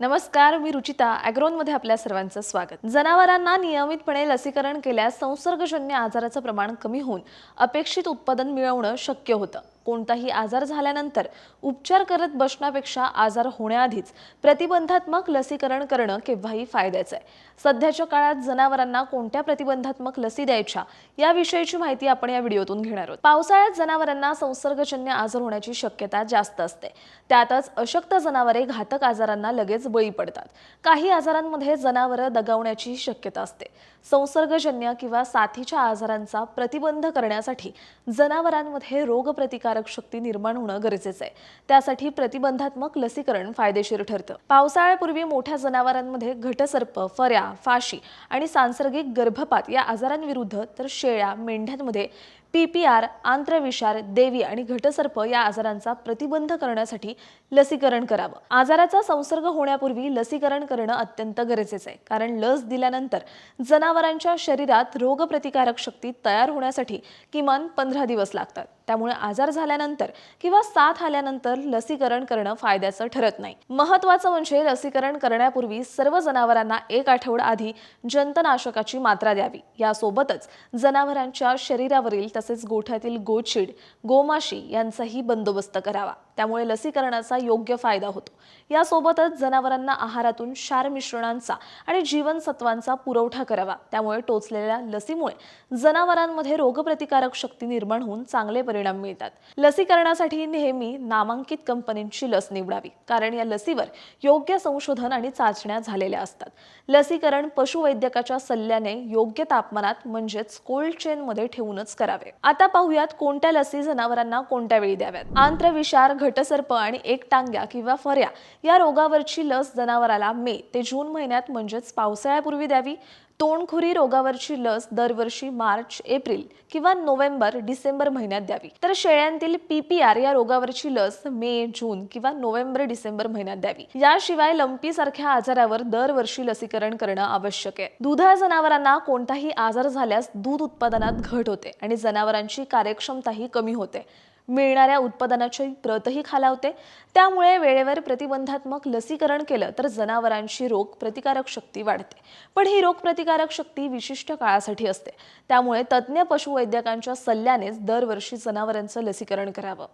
नमस्कार मी रुचिता ॲग्रोनमध्ये आपल्या सर्वांचं स्वागत. जनावरांना नियमितपणे लसीकरण केल्यास संसर्गजन्य आजाराचं प्रमाण कमी होऊन अपेक्षित उत्पादन मिळवणं शक्य होतं. कोणताही आजार झाल्यानंतर उपचार करत बसण्यापेक्षा आजार होण्याआधीच प्रतिबंधात्मक लसीकरण करणं केव्हाही फायद्याचं आहे. सध्याच्या काळात जनावरांना कोणत्या प्रतिबंधात्मक लसी द्यायच्या याविषयीची माहिती आपण या व्हिडिओतून घेणार आहोत. पावसाळ्यात जनावरांना संसर्गजन्य आजार होण्याची शक्यता जास्त असते. त्यातच अशक्त जनावरे घातक आजारांना लगेच बळी पडतात. काही आजारांमध्ये जनावरं दगावण्याची शक्यता असते. संसर्गजन्य किंवा साथीच्या आजारांचा प्रतिबंध करण्यासाठी जनावरांमध्ये रोगप्रतिकार रोगप्रतिकारक शक्ती निर्माण होणं गरजेचं आहे. त्यासाठी प्रतिबंधात्मक लसीकरण फायदेशीर ठरतं. पावसाळ्यापूर्वी मोठ्या जनावरांमध्ये घटसर्प फऱ्या फाशी आणि सांसर्गिक गर्भपात या आजारांविरुद्ध तर शेळ्या मेंढ्यांमध्ये पीपीआर आंत्रविषार देवी आणि घटसर्प या आजारांचा प्रतिबंध करण्यासाठी लसीकरण करावं. आजाराचा संसर्ग होण्यापूर्वी लसीकरण करणं अत्यंत गरजेचं आहे. कारण लस दिल्यानंतर जनावरांच्या शरीरात रोगप्रतिकारक शक्ती तयार होण्यासाठी किमान पंधरा दिवस लागतात. त्यामुळे आजार झाल्यानंतर किंवा साथ आल्यानंतर लसीकरण करणं फायद्याचं ठरत नाही. महत्वाचं म्हणजे लसीकरण करण्यापूर्वी सर्व जनावरांना एक आठवडा आधी जंतनाशकाची मात्रा द्यावी. यासोबतच जनावरांच्या शरीरावरील तसेच गोठ्यातील गोचिड गोमाशी यांचाही बंदोबस्त करावा. त्यामुळे लसीकरणाचा योग्य फायदा होतो. यासोबतच जनावरांना आहारातून क्षार मिश्रणांचा आणि जीवनसत्वांचा पुरवठा करावा. त्यामुळे टोचलेल्या लसीमुळे जनावरांमध्ये रोगप्रतिकारक शक्ती निर्माण होऊन चांगले परिणाम मिळतात. लसीकरणासाठी नेहमी नामांकित कंपनींची लस निवडावी कारण या लसीवर योग्य संशोधन आणि चाचण्या झालेल्या असतात. लसीकरण पशुवैद्यकाच्या सल्ल्याने योग्य तापमानात म्हणजेच कोल्ड चेन मध्ये ठेवूनच करावे. आता पाहूयात कोणत्या लसी जनावरांना कोणत्या वेळी द्याव्यात? आंत्रविषार घटसर्प आणि एक टांग्या किंवा फऱ्या या रोगावरची लस जनावराला मे ते जून महिन्यात म्हणजेच पावसाळ्यापूर्वी द्यावी. तोंडखुरी रोगावरची लस दरवर्षी मार्च एप्रिल किंवा नोव्हेंबर डिसेंबर महिन्यात द्यावी. तर शेळ्यांतील पीपीआर या रोगावरची लस मे जून किंवा नोव्हेंबर डिसेंबर महिन्यात द्यावी. याशिवाय लंपी सारख्या आजारावर दरवर्षी लसीकरण करणं आवश्यक आहे. दुधाळ जनावरांना कोणताही आजार झाल्यास दूध उत्पादनात घट होते आणि जनावरांची कार्यक्षमताही कमी होते. मिळणाऱ्या उत्पादनाची प्रतही खालावते त्यामुळे वेळेवर प्रतिबंधात्मक लसीकरण केलं तर जनावरांची रोग प्रतिकारक शक्ती वाढते. पण ही रोग प्रतिकारक शक्ती विशिष्ट काळासाठी असते. त्यामुळे तज्ज्ञ पशुवैद्यकांच्या सल्ल्यानेच दरवर्षी जनावरांचं लसीकरण करावं.